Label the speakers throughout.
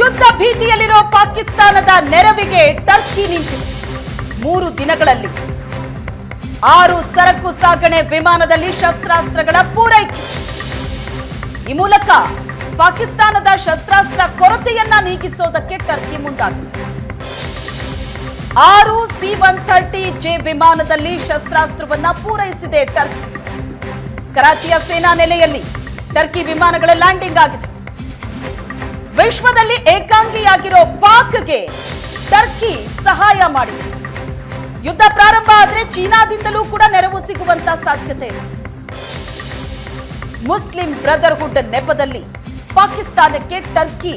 Speaker 1: ಯುದ್ಧ ಭೀತಿಯಲ್ಲಿರೋ ಪಾಕಿಸ್ತಾನದ ನೆರವಿಗೆ ಟರ್ಕಿ ನಿಂತಿದೆ. ಮೂರು ದಿನಗಳಲ್ಲಿ ಆರು ಸರಕು ಸಾಗಣೆ ವಿಮಾನದಲ್ಲಿ ಶಸ್ತ್ರಾಸ್ತ್ರಗಳ ಪೂರೈಕೆ. ಈ ಮೂಲಕ ಪಾಕಿಸ್ತಾನದ ಶಸ್ತ್ರಾಸ್ತ್ರ ಕೊರತೆಯನ್ನ ನೀಗಿಸೋದಕ್ಕೆ ಟರ್ಕಿ ಮುಂದಾಗಿದೆ. ಆರು ಸಿ ಒನ್ ಥರ್ಟಿ ಜೆ ವಿಮಾನದಲ್ಲಿ ಶಸ್ತ್ರಾಸ್ತ್ರವನ್ನ ಪೂರೈಸಿದೆ ಟರ್ಕಿ. ಕರಾಚಿಯ ಸೇನಾ ನೆಲೆಯಲ್ಲಿ ಟರ್ಕಿ ವಿಮಾನಗಳ ಲ್ಯಾಂಡಿಂಗ್ ಆಗಿದೆ. ವಿಶ್ವದಲ್ಲಿ ಏಕಾಂಗಿಯಾಗಿರೋ ಪಾಕ್ಗೆ ಟರ್ಕಿ ಸಹಾಯ ಮಾಡಿದೆ. ಯುದ್ಧ ಪ್ರಾರಂಭ ಆದ್ರೆ ಚೀನಾದಿಂದಲೂ ಕೂಡ ನೆರವು ಸಿಗುವಂತ ಸಾಧ್ಯತೆ ಇದೆ. ಮುಸ್ಲಿಂ ಬ್ರದರ್ಹುಡ್ ನೆಪದಲ್ಲಿ ಪಾಕಿಸ್ತಾನಕ್ಕೆ ಟರ್ಕಿ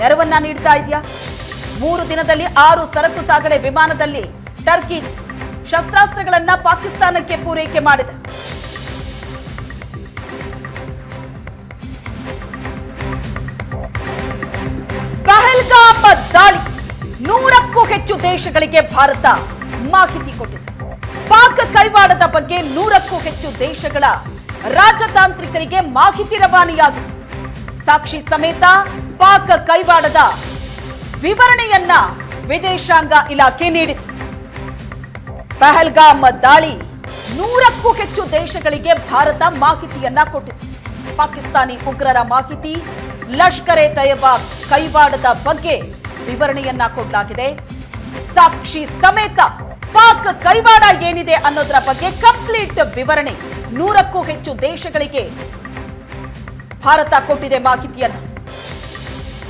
Speaker 1: ನೆರವನ್ನ ನೀಡ್ತಾ ಇದೆಯಾ? ಮೂರು ದಿನದಲ್ಲಿ ಆರು ಸರಕು ಸಾಗಣೆ ವಿಮಾನದಲ್ಲಿ ಟರ್ಕಿ ಶಸ್ತ್ರಾಸ್ತ್ರಗಳನ್ನ ಪಾಕಿಸ್ತಾನಕ್ಕೆ ಪೂರೈಕೆ ಮಾಡಿದೆ. ದೇಶಗಳಿಗೆ ಭಾರತ ಮಾಹಿತಿ ಕೊಟ್ಟಿದೆ. ಪಾಕ್ ಕೈವಾಡದ ಬಗ್ಗೆ ನೂರಕ್ಕೂ ಹೆಚ್ಚು ದೇಶಗಳ ರಾಜತಾಂತ್ರಿಕರಿಗೆ ಮಾಹಿತಿ ರವಾನೆಯಾಗಿದೆ. ಸಾಕ್ಷಿ ಸಮೇತ ಪಾಕ್ ಕೈವಾಡದ ವಿವರಣೆಯನ್ನ ವಿದೇಶಾಂಗ ಇಲಾಖೆ ನೀಡಿದೆ. ಪಹಲ್ಗಾಮ್ ದಾಳಿ ನೂರಕ್ಕೂ ಹೆಚ್ಚು ದೇಶಗಳಿಗೆ ಭಾರತ ಮಾಹಿತಿಯನ್ನ ಕೊಟ್ಟಿದೆ. ಪಾಕಿಸ್ತಾನಿ ಉಗ್ರರ ಮಾಹಿತಿ ಲಷ್ಕರೆ ತಯಬಾ ಕೈವಾಡದ ಬಗ್ಗೆ ವಿವರಣೆಯನ್ನ ಕೊಡಲಾಗಿದೆ. ಸಾಕ್ಷಿ ಸಮೇತ ಪಾಕ್ ಕೈವಾಡ ಏನಿದೆ ಅನ್ನೋದರ ಬಗ್ಗೆ ಕಂಪ್ಲೀಟ್ ವಿವರಣೆ. ನೂರಕ್ಕೂ ಹೆಚ್ಚು ದೇಶಗಳಿಗೆ ಭಾರತ ಕೊಟ್ಟಿದೆ ಮಾಹಿತಿಯನ್ನು.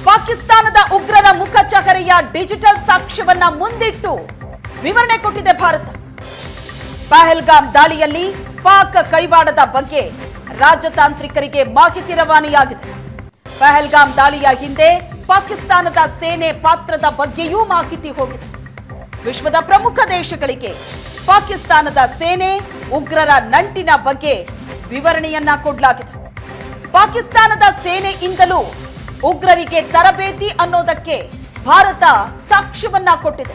Speaker 1: ಪಾಕಿಸ್ತಾನದ ಉಗ್ರರ ಮುಖಚಹರೆಯ ಡಿಜಿಟಲ್ ಸಾಕ್ಷ್ಯವನ್ನ ಮುಂದಿಟ್ಟು ವಿವರಣೆ ಕೊಟ್ಟಿದೆ ಭಾರತ. ಪಹಲ್ಗಾಮ್ ದಾಳಿಯಲ್ಲಿ ಪಾಕ್ ಕೈವಾಡದ ಬಗ್ಗೆ ರಾಜತಾಂತ್ರಿಕರಿಗೆ ಮಾಹಿತಿ ರವಾನೆಯಾಗಿದೆ. ಪಹಲ್ಗಾಮ್ ದಾಳಿಯ ಹಿಂದೆ ಪಾಕಿಸ್ತಾನದ ಸೇನೆ ಪಾತ್ರದ ಬಗ್ಗೆಯೂ ಮಾಹಿತಿ ಹೋಗಿದೆ. ವಿಶ್ವದ ಪ್ರಮುಖ ದೇಶಗಳಿಗೆ ಪಾಕಿಸ್ತಾನದ ಸೇನೆ ಉಗ್ರರ ನಂಟಿನ ಬಗ್ಗೆ ವಿವರಣೆಯನ್ನ ಕೊಡಲಾಗಿದೆ. ಪಾಕಿಸ್ತಾನದ ಸೇನೆಯಿಂದಲೂ ಉಗ್ರರಿಗೆ ತರಬೇತಿ ಅನ್ನೋದಕ್ಕೆ ಭಾರತ ಸಾಕ್ಷ್ಯವನ್ನ ಕೊಟ್ಟಿದೆ.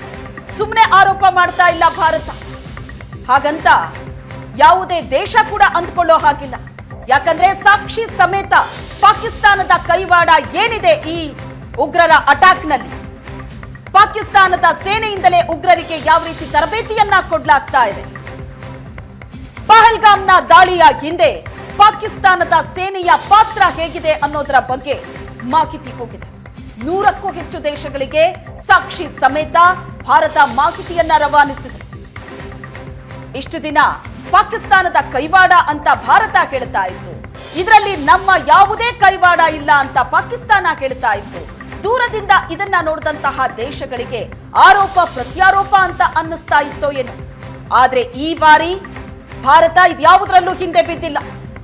Speaker 1: ಸುಮ್ಮನೆ ಆರೋಪ ಮಾಡ್ತಾ ಇಲ್ಲ ಭಾರತ. ಹಾಗಂತ ಯಾವುದೇ ದೇಶ ಕೂಡ ಅಂದ್ಕೊಳ್ಳೋ ಹಾಗಿಲ್ಲ. ಯಾಕಂದ್ರೆ ಸಾಕ್ಷಿ ಸಮೇತ ಪಾಕಿಸ್ತಾನದ ಕೈವಾಡ ಏನಿದೆ ಈ ಉಗ್ರರ ಅಟ್ಯಾಕ್ನಲ್ಲಿ ಪಾಕಿಸ್ತಾನದ ಸೇನೆಯಿಂದಲೇ ಉಗ್ರರಿಗೆ ಯಾವ ರೀತಿ ತರಬೇತಿಯನ್ನ ಕೊಡ್ಲಾಗ್ತಾ ಇದೆ? ಪಹಲ್ಗಾಮ್ನ ದಾಳಿಯ ಹಿಂದೆ ಪಾಕಿಸ್ತಾನದ ಸೇನೆಯ ಪಾತ್ರ ಹೇಗಿದೆ ಅನ್ನೋದರ ಬಗ್ಗೆ ಮಾಹಿತಿ ಹೋಗಿದೆ. ನೂರಕ್ಕೂ ಹೆಚ್ಚು ದೇಶಗಳಿಗೆ ಸಾಕ್ಷಿ ಸಮೇತ ಭಾರತ ಮಾಹಿತಿಯನ್ನ ರವಾನಿಸಿದೆ. ಇಷ್ಟು ದಿನ ಪಾಕಿಸ್ತಾನದ ಕೈವಾಡ ಅಂತ ಭಾರತ ಹೇಳ್ತಾ ಇತ್ತು. ಇದರಲ್ಲಿ ನಮ್ಮ ಯಾವುದೇ ಕೈವಾಡ ಇಲ್ಲ ಅಂತ ಪಾಕಿಸ್ತಾನ ಹೇಳ್ತಾ ಇತ್ತು. ದೂರದಿಂದ ಇದನ್ನ ನೋಡಿದಂತಹ ದೇಶಗಳಿಗೆ ಆರೋಪ, ಪ್ರತ್ಯಾರೋಪ ಅಂತ ಅನ್ನಿಸ್ತಾ ಇತ್ತೋ ಏನು. ಆದ್ರೆ ಈ ಬಾರಿ ಭಾರತ ಇದ್ಯಾವುದರಲ್ಲೂ ಹಿಂದೆ ಬಿದ್ದಿಲ್ಲ.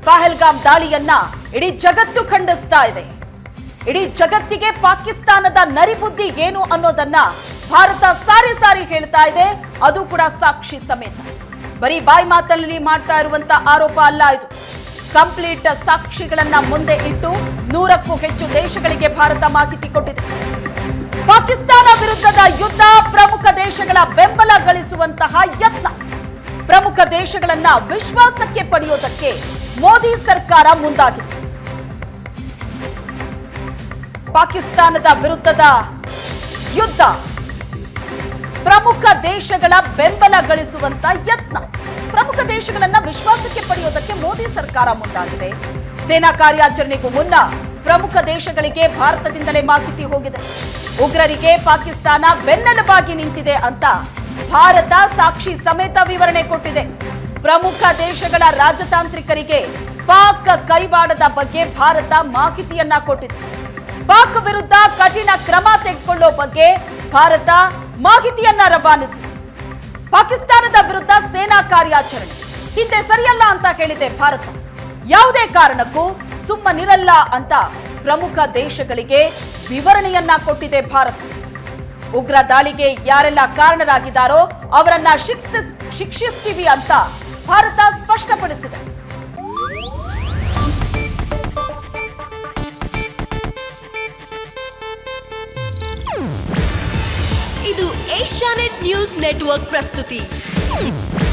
Speaker 1: ಪಹಲ್ಗಾಮ್ ದಾಳಿಯನ್ನ ಇಡೀ ಜಗತ್ತು ಖಂಡಿಸ್ತಾ ಇದೆ. ಇಡೀ ಜಗತ್ತಿಗೆ ಪಾಕಿಸ್ತಾನದ ನರಿಬುದ್ಧಿ ಏನು ಅನ್ನೋದನ್ನ ಭಾರತ ಸಾರಿ ಸಾರಿ ಹೇಳ್ತಾ ಇದೆ. ಅದು ಕೂಡ ಸಾಕ್ಷಿ ಸಮೇತ. ಬರೀ ಬಾಯಿ ಮಾತಲ್ಲಿ ಮಾಡ್ತಾ ಇರುವಂತ ಆರೋಪ ಅಲ್ಲ ಇದು. ಕಂಪ್ಲೀಟ್ ಸಾಕ್ಷಿಗಳನ್ನ ಮುಂದೆ ಇಟ್ಟು ನೂರಕ್ಕೂ ಹೆಚ್ಚು ದೇಶಗಳಿಗೆ ಭಾರತ ಮಾಹಿತಿ ಕೊಟ್ಟಿದೆ. ಪಾಕಿಸ್ತಾನ ವಿರುದ್ಧದ ಯುದ್ಧ ಪ್ರಮುಖ ದೇಶಗಳ ಬೆಂಬಲ ಗಳಿಸುವಂತಹ ಯತ್ನ. ಪ್ರಮುಖ ದೇಶಗಳನ್ನ ವಿಶ್ವಾಸಕ್ಕೆ ಪಡೆಯುವುದಕ್ಕೆ ಮೋದಿ ಸರ್ಕಾರ ಮುಂದಾಗಿದೆ. ಪಾಕಿಸ್ತಾನದ ವಿರುದ್ಧದ ಯುದ್ಧ ಪ್ರಮುಖ ದೇಶಗಳ ಬೆಂಬಲ ಗಳಿಸುವಂತ ಯತ್ನ. ಪ್ರಮುಖ ದೇಶಗಳನ್ನ ಪಡೆಯೋದಕ್ಕೆ ಮೋದಿ ಸರ್ಕಾರ ಮುಂದಾಗಿದೆ. ಸೇನಾ ಕಾರ್ಯಾಚರಣೆಗೂ ಮುನ್ನ ಪ್ರಮುಖ ದೇಶಗಳಿಗೆ ಭಾರತದಿಂದಲೇ ಮಾಹಿತಿ ಹೋಗಿದೆ. ಉಗ್ರರಿಗೆ ಪಾಕಿಸ್ತಾನ ಬೆನ್ನೆಲುಬಾಗಿ ನಿಂತಿದೆ ಅಂತ ಭಾರತ ಸಾಕ್ಷಿ ಸಮೇತ ವಿವರಣೆ ಕೊಟ್ಟಿದೆ. ಪ್ರಮುಖ ದೇಶಗಳ ರಾಜತಾಂತ್ರಿಕರಿಗೆ ಪಾಕ್ ಕೈವಾಡದ ಬಗ್ಗೆ ಭಾರತ ಮಾಹಿತಿಯನ್ನ ಕೊಟ್ಟಿದೆ. ಪಾಕ್ ವಿರುದ್ಧ ಕಠಿಣ ಕ್ರಮ ತೆಗೆದುಕೊಳ್ಳೋ ಬಗ್ಗೆ ಭಾರತ ಮಾಹಿತಿಯನ್ನ ರವಾನಿಸಿದೆ. ಪಾಕಿಸ್ತಾನದ ವಿರುದ್ಧ ಸೇನಾ ಕಾರ್ಯಾಚರಣೆ. ಹಿಂದೆ ಸರಿಯಲ್ಲ ಅಂತ ಕೇಳಿದೆ ಭಾರತ. ಯಾವುದೇ ಕಾರಣಕ್ಕೂ ಸುಮ್ಮನಿರಲ್ಲ ಅಂತ ಪ್ರಮುಖ ದೇಶಗಳಿಗೆ ವಿವರಣೆಯನ್ನ ಕೊಟ್ಟಿದೆ ಭಾರತ. ಉಗ್ರ ದಾಳಿಗೆ ಯಾರೆಲ್ಲ ಕಾರಣರಾಗಿದ್ದಾರೋ ಅವರನ್ನ ಶಿಕ್ಷ ಶಿಕ್ಷಿಸ್ತೀವಿ ಅಂತ ಭಾರತ ಸ್ಪಷ್ಟಪಡಿಸಿದೆ.
Speaker 2: ಇದು ಏಷ್ಯಾನೆಟ್ ನ್ಯೂಸ್ ನೆಟ್ವರ್ಕ್ ಪ್ರಸ್ತುತಿ.